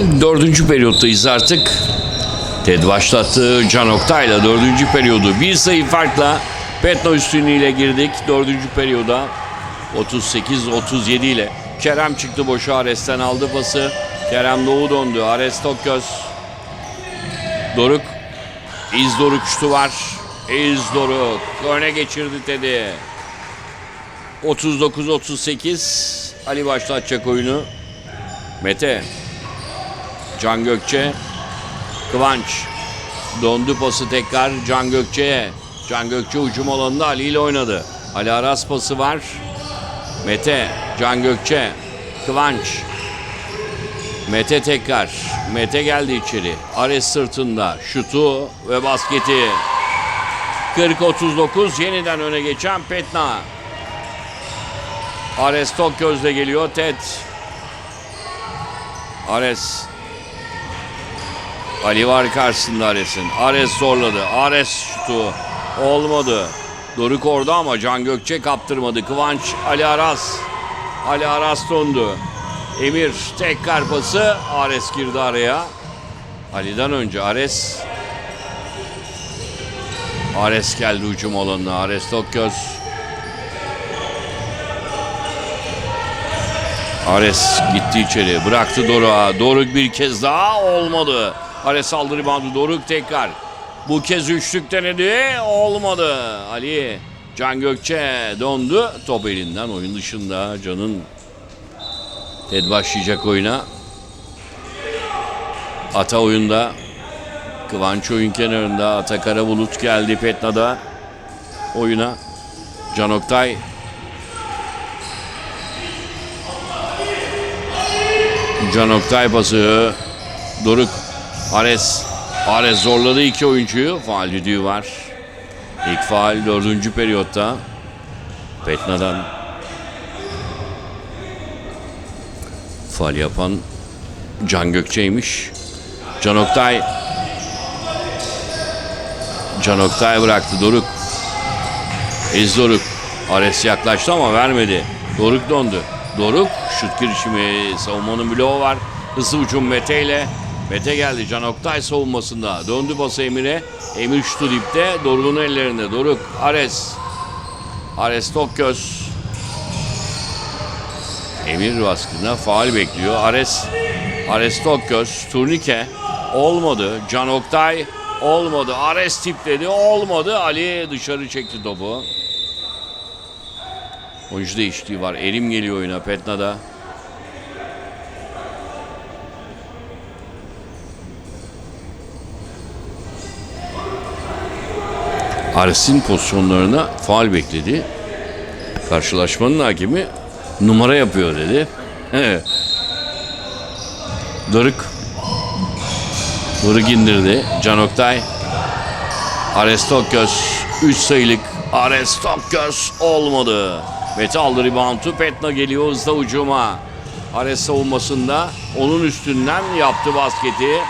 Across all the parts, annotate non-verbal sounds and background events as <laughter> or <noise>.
Dördüncü periyottayız artık. Ted başlattı Can Oktay'la dördüncü periyodu. Bir sayı farkla Petno üstünlüğüyle girdik dördüncü periyoda. 38-37 ile. Kerem çıktı boşa Ares'ten aldı pası. Kerem Doğu döndü. Ares Tokgöz. Doruk. İz Doruk şutu var. İz Doruk. Öne geçirdi Ted'i. 39-38. Ali başlatacak oyunu. Mete. Can Gökçe. Kıvanç. Dondu pası tekrar Can Gökçe'ye. Can Gökçe ucum alanında Ali ile oynadı. Ali Aras pası var. Mete. Can Gökçe. Kıvanç. Mete tekrar. Mete geldi içeri. Ares sırtında. Şutu ve basketi. 40-39 yeniden öne geçen Petna. Ares tok gözle geliyor. Ted. Ares. Ali var karşısında Ares'in. Ares zorladı. Ares şutu. Olmadı. Doruk orada ama Can Gökçe kaptırmadı. Kıvanç Ali Aras. Ali Aras döndü. Emir tek karpası. Ares girdi araya. Ali'den önce Ares. Ares geldi ucum alanına. Ares Tokgöz. Ares gitti içeri. Bıraktı Doruk'a. Doruk bir kez daha olmadı. Ares saldırı bandı. Doruk tekrar. Bu kez üçlük denedi. Olmadı. Ali Can Gökçe döndü. Top elinden oyun dışında. Can'ın Ted başlayacak oyuna. Ata oyunda. Kıvanç oyun kenarında. Ata Karabulut geldi Petna'da. Oyuna. Can Oktay Can Oktay pası. Doruk. Ares. Ares zorladı iki oyuncuyu. Faal düdüğü var. İlk faal dördüncü periyotta. Petna'dan. Faal yapan Can Gökçe'ymiş. Can Oktay. Can Oktay bıraktı Doruk. Ez Doruk. Ares yaklaştı ama vermedi. Doruk dondu. Doruk şut girişimi savunmanın bloğu var. Hızlı ucum Mete ile. Mete geldi Can Oktay savunmasında. Döndü bası Emir'e. Emir şutu dipte. Doruk'un ellerinde. Doruk Ares. Ares Tokgöz. Emir baskına faal bekliyor. Ares. Ares Tokgöz. Turnike. Olmadı. Can Oktay. Olmadı. Ares tipledi. Olmadı. Ali dışarı çekti topu. Oyuncu değişikliği var. Erim geliyor oyuna Petna'da. Ares'in pozisyonlarına faal bekledi. Karşılaşmanın hakemi numara yapıyor dedi. Evet. Doruk. Doruk indirdi. Can Oktay. Ares Tokgöz 3 sayılık Ares Tokgöz olmadı. Mete aldı reboundu. Petna geliyor hızla ucuma. Ares savunmasında onun üstünden yaptı basketi.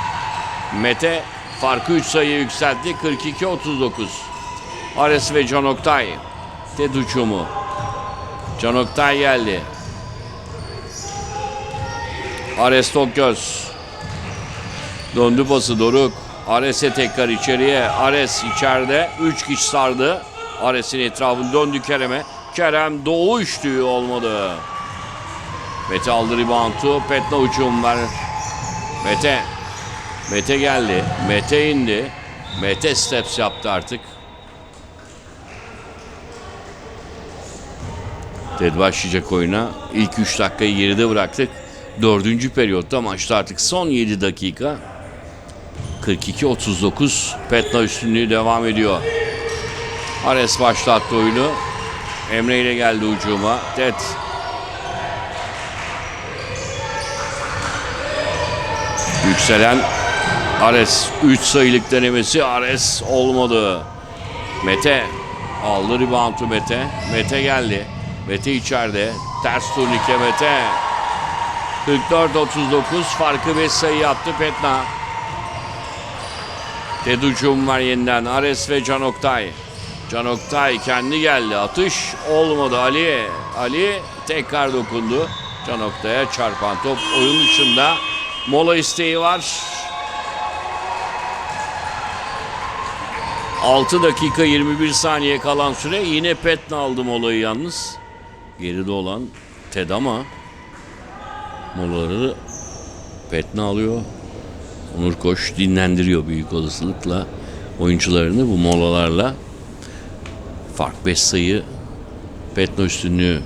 Mete farkı 3 sayı yükseltti. 42-39. Ares ve Can Oktay. Ted ucumu. Can Oktay geldi. Ares Tokgöz. Döndü pası Doruk. Ares'e tekrar içeriye. Ares içeride. Üç kişi sardı. Ares'in etrafını döndü Kerem'e. Kerem doğu üçlüğü olmadı. Mete aldı reboundu. Petna uçum var. Mete. Mete geldi. Mete indi. Mete steps yaptı artık. Ted başlayacak oyuna. İlk 3 dakikayı geride bıraktık. Dördüncü periyotta maçta artık son 7 dakika. 42-39 Petna üstünlüğü devam ediyor. Ares başlattı oyunu. Emre ile geldi ucuma. Ted. Yükselen Ares 3 sayılık denemesi Ares olmadı. Mete aldı reboundu Mete. Mete geldi. Mete içeride. Ters turnike Mete. 44-39 farkı 5 sayı yaptı Petna. Teducum var yeniden. Ares ve Can Oktay. Can Oktay kendi geldi. Atış olmadı Ali. Ali tekrar dokundu. Can Oktay'a çarpan top oyun dışında Mola isteği var. 6 dakika 21 saniye kalan süre. Yine Petna aldı molayı yalnız. Geride olan Ted ama molaları Petna alıyor. Onur Koç dinlendiriyor büyük olasılıkla oyuncularını bu molalarla. Fark 5 sayı Petna üstünlüğü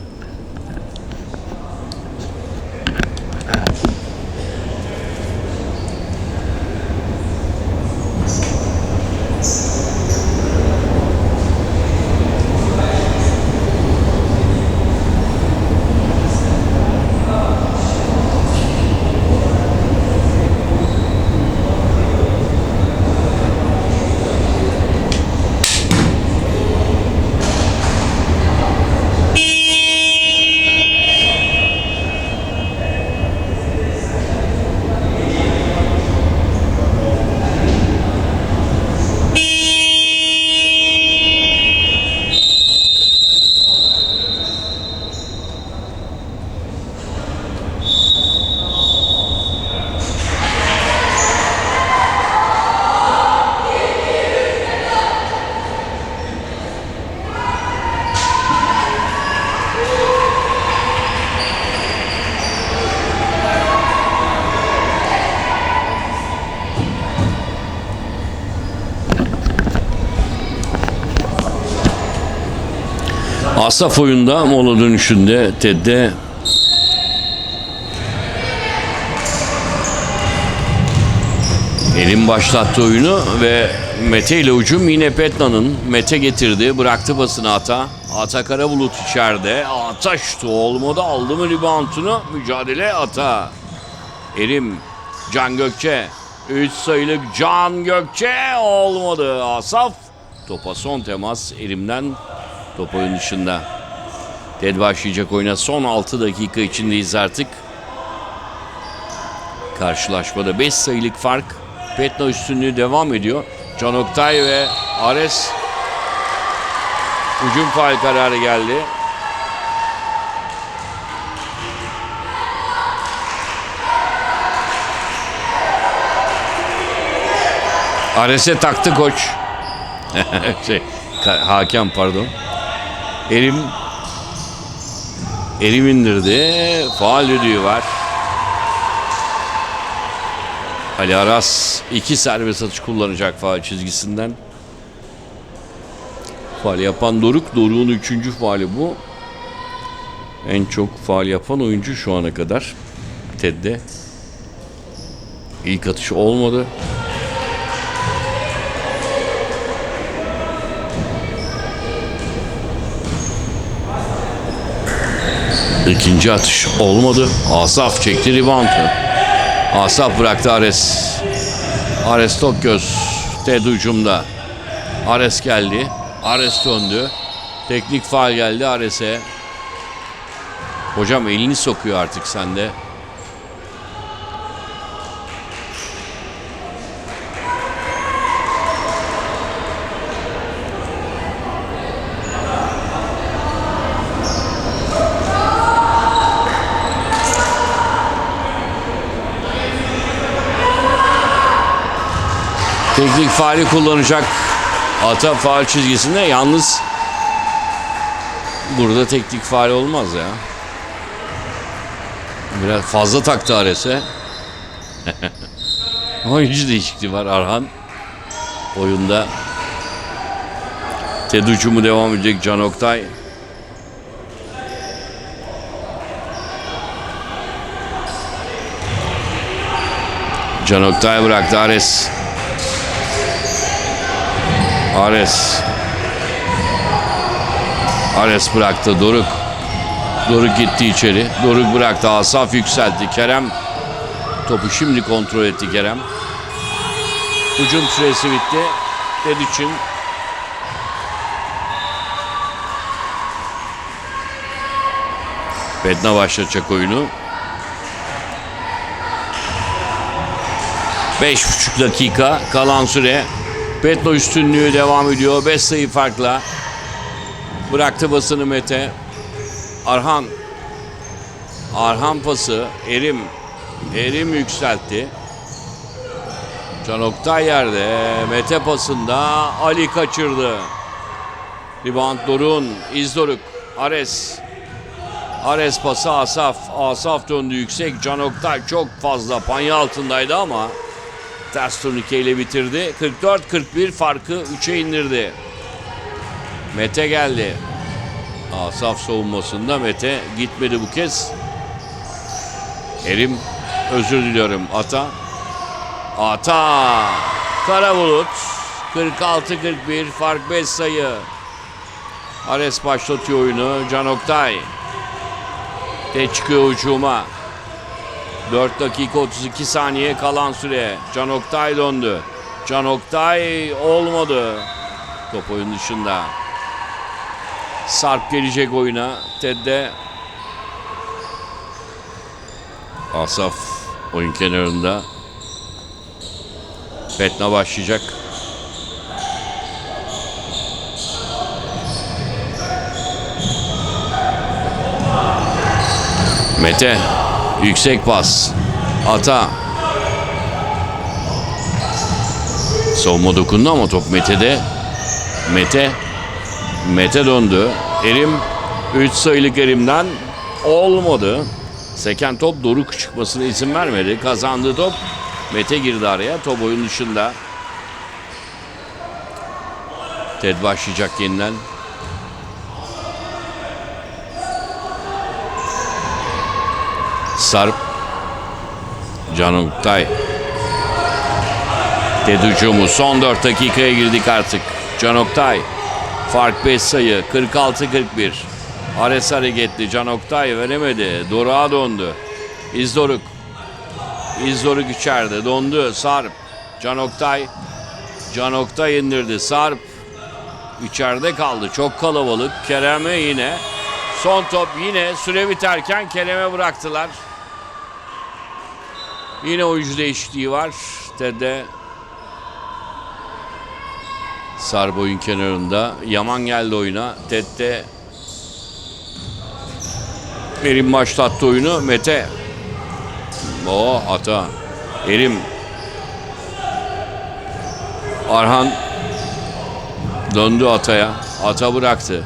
Asaf oyunda mola dönüşünde Ted'de Elin başlattı oyunu ve Mete ile ucum yine Petna'nın. Mete getirdi. Bıraktı basını Ata. Ata Karabulut içeride. Ata şutu olmadı. Aldı mı reboundunu? Mücadele Ata. Erim. Can Gökçe. 3 sayılık Can Gökçe olmadı. Asaf. Topa son temas Erim'den top oyun dışında. Ted başlayacak oyuna. Son 6 dakika içindeyiz artık. Karşılaşmada 5 sayılık fark. Petna üstünlüğü devam ediyor. Can Oktay ve Ares hücum faal kararı geldi. Ares'e taktı koç. <laughs> şey, hakem pardon. Erim Erim indirdi. Faal düdüğü var. Ali Aras iki serbest atış kullanacak faal çizgisinden. Faal yapan Doruk. Doruk'un üçüncü faali bu. En çok faal yapan oyuncu şu ana kadar. Ted'de. İlk atış olmadı. İkinci atış olmadı. Asaf çekti reboundu. Asaf bıraktı Ares. Ares Tokgöz. Ted hücumda. Ares geldi. Ares döndü. Teknik faal geldi Ares'e. Hocam elini sokuyor artık sende. Teknik faali kullanacak Ata faal çizgisinde yalnız burada teknik faal olmaz ya. Biraz fazla taktı Ares'e. <laughs> Oyuncu değişikliği var Arhan. Oyunda Ted ucumu devam edecek Can Oktay. Can Oktay bıraktı Ares. Ares. Ares bıraktı Doruk. Doruk gitti içeri. Doruk bıraktı. Asaf yükseltti. Kerem topu şimdi kontrol etti Kerem. Hücum süresi bitti. Ted için Bedna başlatacak oyunu. Beş buçuk dakika kalan süre. Petno üstünlüğü devam ediyor. 5 sayı farkla. Bıraktı basını Mete. Arhan. Arhan pası. Erim. Erim yükseltti. Can Oktay yerde. Mete pasında Ali kaçırdı. Rebound Doruk'un. İzdoruk. Ares. Ares pası Asaf. Asaf döndü yüksek. Can Oktay çok fazla panya altındaydı ama ters turnikeyle bitirdi. 44-41 farkı 3'e indirdi. Mete geldi. Asaf savunmasında Mete gitmedi bu kez. Erim özür diliyorum. Ata. Ata. Karabulut. 46-41 fark 5 sayı. Ares başlatıyor oyunu. Can Oktay. Te çıkıyor ucuma. 4 dakika 32 saniye kalan süre. Can Oktay döndü. Can Oktay olmadı. Top oyun dışında. Sarp gelecek oyuna. Ted'de Asaf oyun kenarında. Petna başlayacak. Mete yüksek pas. Ata. Savunma dokundu ama top Mete'de. Mete Mete döndü. Erim 3 sayılık Erim'den olmadı. Seken top Doruk çıkmasına izin vermedi. Kazandığı top Mete girdi araya. Top oyun dışında. Ted başlayacak yeniden. Sarp. Can Oktay. Ted hücumu. Son 4 dakikaya girdik artık. Can Oktay. Fark 5 sayı. 46-41. Ares hareketli. Can Oktay veremedi. Doruk'a döndü. İzdoruk. İzdoruk içeride. Dondu. Sarp. Can Oktay. Can Oktay indirdi. Sarp. içeride kaldı. Çok kalabalık. Kerem'e yine. Son top yine süre biterken Kerem'e bıraktılar. Yine oyuncu değişikliği var. Ted'de Sarp oyun kenarında. Yaman geldi oyuna. Ted'de Erim başlattı oyunu. Mete. O hata. Erim. Arhan döndü Ata'ya. Ata bıraktı.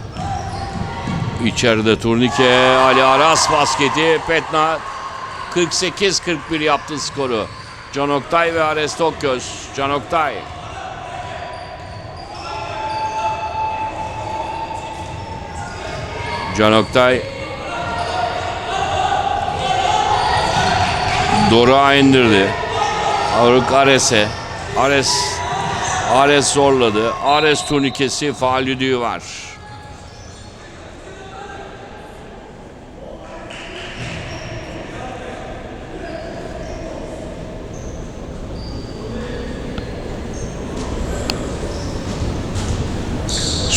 İçeride turnike. Ali Aras basketi. Petna 48-41 yaptı skoru. Can Oktay ve Ares Tokgöz. Can Oktay. Can Oktay Doruk'a indirdi. Doruk Ares'e. Ares Ares zorladı. Ares turnikesi faal düdüğü var.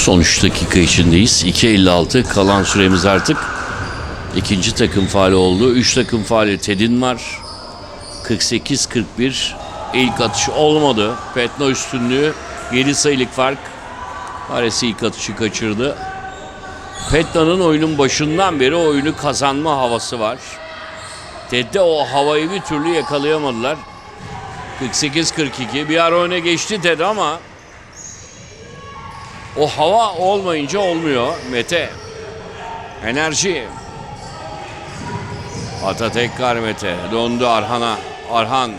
Son 3 dakika içindeyiz. 2.56 kalan süremiz artık. İkinci takım faali oldu. 3 takım faali Ted'in var. 48-41 ilk atış olmadı. Petno üstünlüğü 7 sayılık fark. Ares ilk atışı kaçırdı. Petna'nın oyunun başından beri oyunu kazanma havası var. Ted'de o havayı bir türlü yakalayamadılar. 48-42 bir ara öne geçti Ted ama o hava olmayınca olmuyor. Mete. Enerji. Ata tekrar Mete. Döndü Arhan'a. Arhan.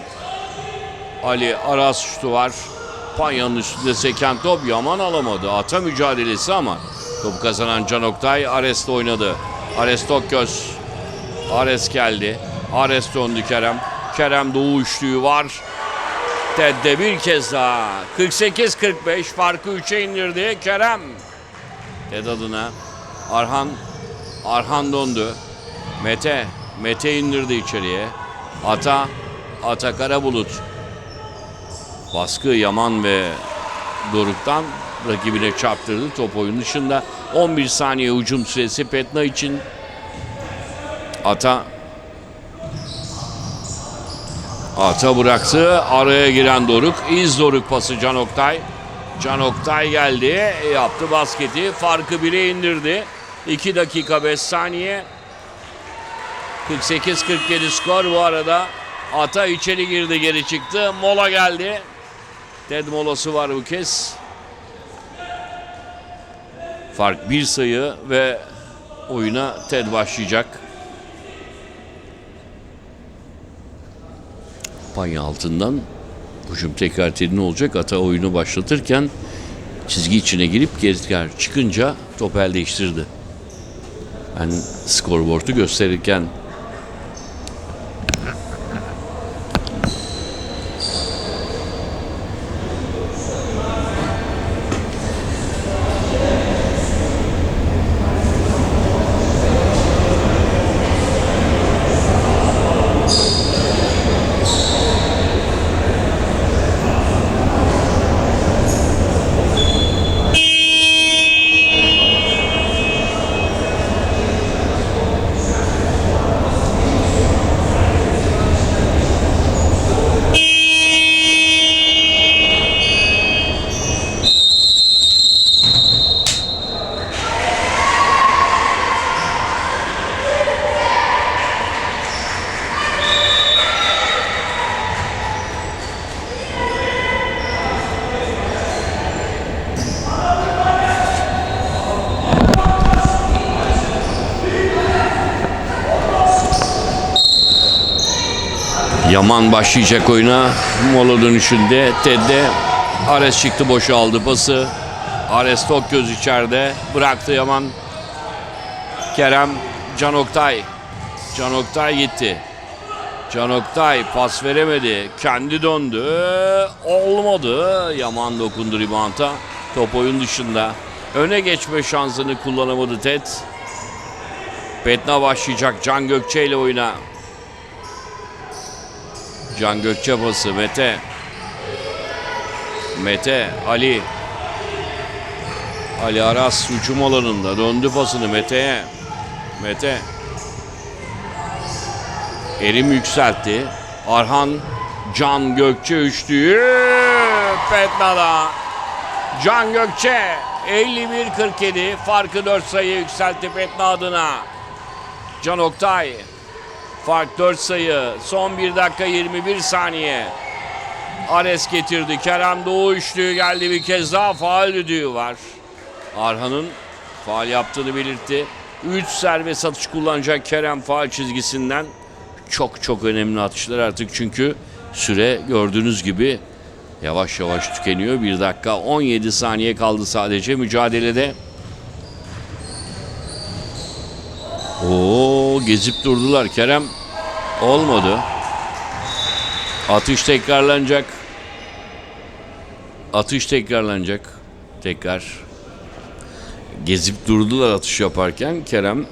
Ali Aras şutu var. Panya'nın üstünde seken top Yaman alamadı. Ata mücadelesi ama top kazanan Can Oktay Ares'le oynadı. Ares Tokgöz. Ares geldi. Ares döndü Kerem. Kerem Doğu üçlüğü var. Ted'de bir kez daha 48-45 farkı 3'e indirdi Kerem. Ted adına Arhan Arhan döndü. Mete Mete indirdi içeriye. Ata Ata Karabulut. Baskı Yaman ve Doruk'tan rakibine çarptırdı. Top oyun dışında 11 saniye hücum süresi Petna için. Ata Ata bıraktı. Araya giren Doruk. İz Doruk pası Can Oktay. Can Oktay geldi. Yaptı basketi. Farkı 1'e indirdi. 2 dakika 5 saniye. 48-47 skor bu arada. Ata içeri girdi geri çıktı. Mola geldi. Ted molası var bu kez. Fark bir sayı ve oyuna Ted başlayacak. Panya altından hücum tekrar Ted'in olacak. Ata oyunu başlatırken çizgi içine girip Gezgar çıkınca top el değiştirdi. Ben skorboardu gösterirken Yaman başlayacak oyuna. Mola dönüşünde Ted'de Ares çıktı boşa aldı pası. Ares tok göz içeride. Bıraktı Yaman. Kerem Can Oktay. Can Oktay gitti. Can Oktay pas veremedi. Kendi döndü. Olmadı. Yaman dokundu ribanta. Top oyun dışında. Öne geçme şansını kullanamadı Ted. Petna başlayacak Can Gökçe ile oyuna. Can Gökçe pası Mete. Mete Ali. Ali Aras hücum alanında döndü pasını Mete'ye. Mete. Erim yükseltti. Arhan Can Gökçe üçlüyü Petna'da. Can Gökçe 51-47 farkı 4 sayı yükseltti Petna adına. Can Oktay Fark 4 sayı. Son 1 dakika 21 saniye. Ares getirdi. Kerem Doğu üçlüğü geldi bir kez daha. Faal düdüğü var. Arhan'ın faal yaptığını belirtti. 3 serbest atış kullanacak Kerem faal çizgisinden. Çok çok önemli atışlar artık çünkü süre gördüğünüz gibi yavaş yavaş tükeniyor. 1 dakika 17 saniye kaldı sadece mücadelede. Gezip durdular Kerem. Olmadı. Atış tekrarlanacak. Atış tekrarlanacak. Tekrar. Gezip durdular atış yaparken Kerem.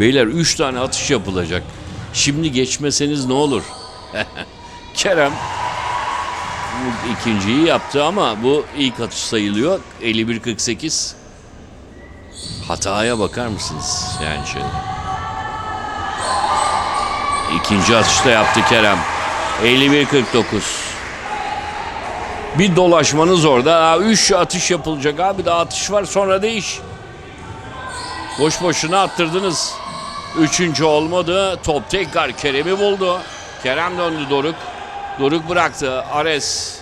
Beyler 3 tane atış yapılacak. Şimdi geçmeseniz ne olur? <laughs> Kerem ikinciyi yaptı ama bu ilk atış sayılıyor. 51-48. Hataya bakar mısınız? Yani şöyle. İkinci atışta yaptı Kerem. 51-49. Bir dolaşmanız orada. 3 atış yapılacak abi. Daha atış var sonra değiş. Boş boşuna attırdınız. Üçüncü olmadı. Top tekrar Kerem'i buldu. Kerem döndü Doruk. Doruk bıraktı. Ares.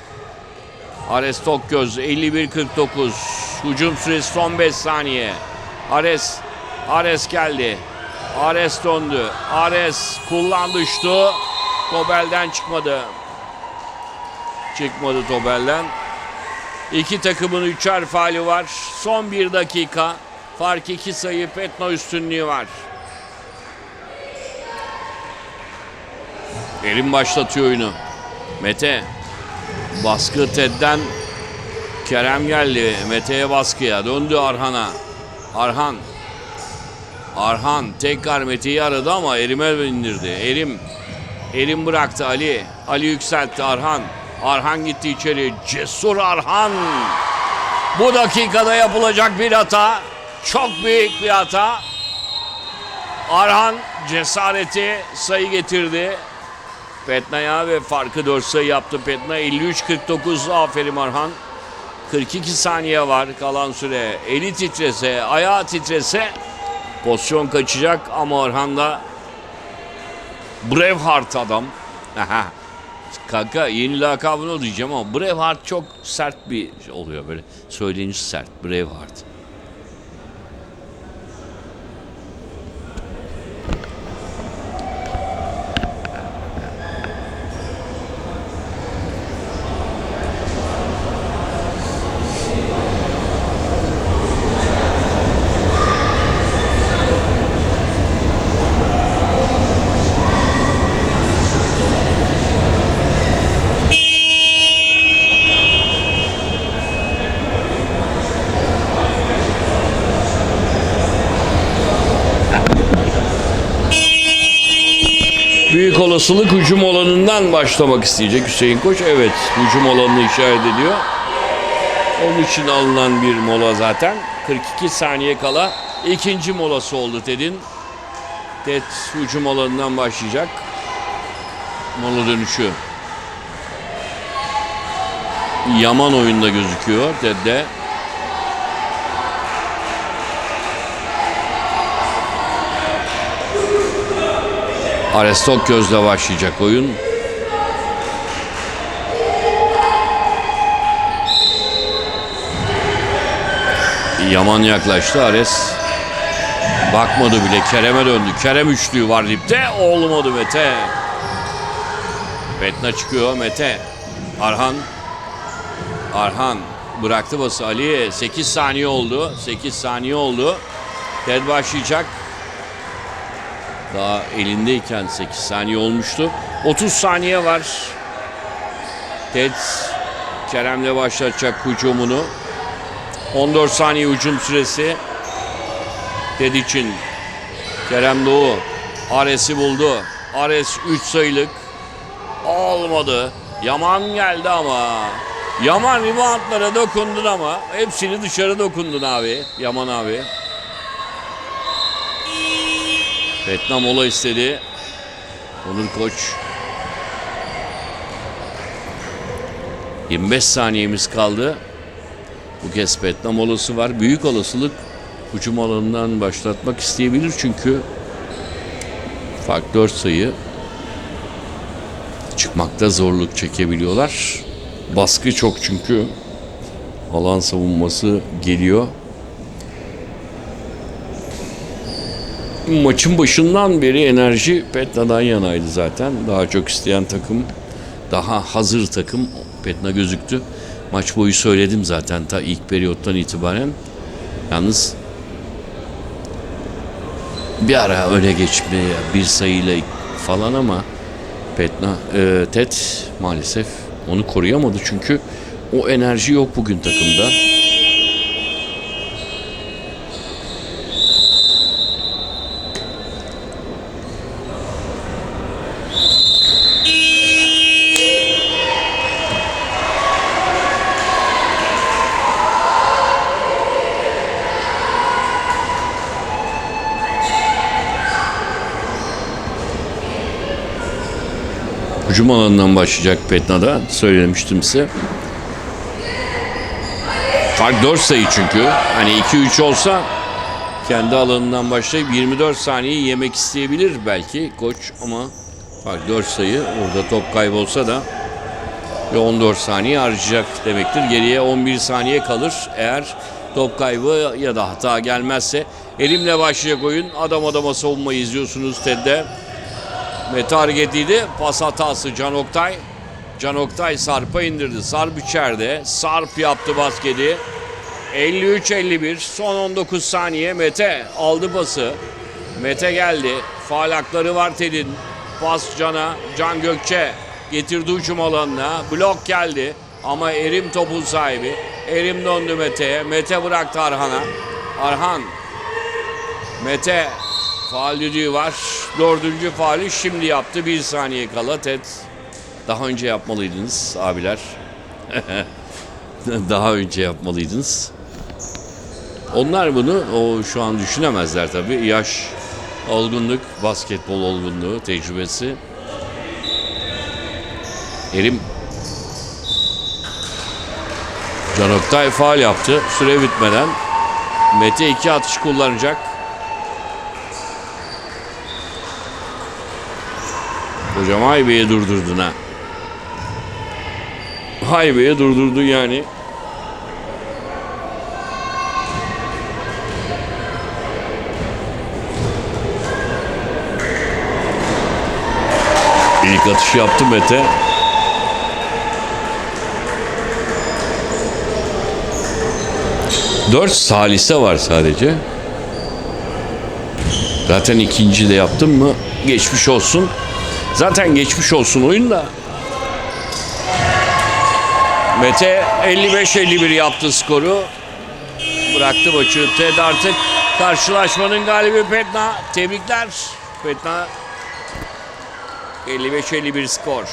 Ares Tokgöz 51-49. Hücum süresi son 5 saniye. Ares. Ares geldi. Ares döndü. Ares kullandı şutu. Tobel'den çıkmadı. Çıkmadı Tobel'den. İki takımın üçer faali var. Son bir dakika. Fark iki sayı Petno üstünlüğü var. Erim başlatıyor oyunu. Mete. Baskı Ted'den Kerem geldi. Mete'ye baskıya. Döndü Arhan'a. Arhan. Arhan tekrar Mete'yi aradı ama Erim'e indirdi. Erim. Erim bıraktı Ali. Ali yükseltti Arhan. Arhan gitti içeri. Cesur Arhan. Bu dakikada yapılacak bir hata. Çok büyük bir hata. Arhan cesareti sayı getirdi. Petna'ya ve farkı 4 sayı yaptı Petna. 53-49 aferin Arhan. 42 saniye var kalan süre. Eli titrese, ayağı titrese pozisyon kaçacak ama Orhan da Braveheart adam. Aha. Kanka yeni lakabını diyeceğim ama Braveheart çok sert bir şey oluyor böyle. Söyleyince sert. Braveheart. Olasılık hücum alanından başlamak isteyecek Hüseyin Koç. Evet hücum alanını işaret ediyor. Onun için alınan bir mola zaten. 42 saniye kala ikinci molası oldu Ted'in. Ted hücum alanından başlayacak. Mola dönüşü. Yaman oyunda gözüküyor Ted'de. Arestok gözle başlayacak oyun. Yaman yaklaştı Ares. Bakmadı bile Kerem'e döndü. Kerem üçlüğü var dipte. Olmadı Mete. Petna çıkıyor Mete. Arhan. Arhan bıraktı bası Ali'ye. 8 saniye oldu. 8 saniye oldu. Ted başlayacak. Daha elindeyken 8 saniye olmuştu. 30 saniye var. Ted Kerem'le başlatacak hücumunu. 14 saniye hücum süresi. Ted için Kerem Doğu Ares'i buldu. Ares 3 sayılık. Olmadı. Yaman geldi ama. Yaman reboundlara dokundun ama hepsini dışarı dokundun abi. Yaman abi. Vietnam mola istedi. Onur Koç. 25 saniyemiz kaldı. Bu kez Vietnam molası var. Büyük olasılık hücum alanından başlatmak isteyebilir çünkü fark 4 sayı çıkmakta zorluk çekebiliyorlar. Baskı çok çünkü alan savunması geliyor. Maçın başından beri enerji Petna'dan yanaydı zaten. Daha çok isteyen takım, daha hazır takım Petna gözüktü. Maç boyu söyledim zaten ta ilk periyottan itibaren. Yalnız bir ara öne geçmeye bir sayıyla falan ama Petna, e, Ted maalesef onu koruyamadı çünkü o enerji yok bugün takımda. Hücum alanından başlayacak Petna'da. Söylemiştim size. Fark 4 sayı çünkü. Hani 2-3 olsa kendi alanından başlayıp 24 saniye yemek isteyebilir belki koç ama fark 4 sayı. Orada top kaybolsa da ve 14 saniye harcayacak demektir. Geriye 11 saniye kalır eğer top kaybı ya da hata gelmezse. Elimle başlayacak oyun. Adam adama savunmayı izliyorsunuz Ted'de. Mete hareketiydi. Pas hatası Can Oktay. Can Oktay Sarp'a indirdi. Sarp içeride. Sarp yaptı basketi. 53-51. Son 19 saniye. Mete aldı pası. Mete geldi. Faal hakları var Ted'in. Pas Can'a. Can Gökçe getirdi uçum alanına. Blok geldi. Ama Erim topun sahibi. Erim döndü Mete'ye. Mete bıraktı Arhan'a. Arhan. Mete Faal düdüğü var. Dördüncü faali şimdi yaptı. Bir saniye kala Ted. Daha önce yapmalıydınız abiler. <laughs> Daha önce yapmalıydınız. Onlar bunu o şu an düşünemezler tabii. Yaş, olgunluk, basketbol olgunluğu, tecrübesi. Erim Can Oktay faal yaptı. Süre bitmeden Mete iki atış kullanacak. Hocam Haybe'ye durdurdun ha. Haybe'ye durdurdun yani. İlk atışı yaptı Mete. Dört salise var sadece. Zaten ikinci de yaptın mı geçmiş olsun. Zaten geçmiş olsun oyun da. Mete 55-51 yaptı skoru. Bıraktı maçı. Ted artık karşılaşmanın galibi Petna. Tebrikler. Petna 55-51 skor.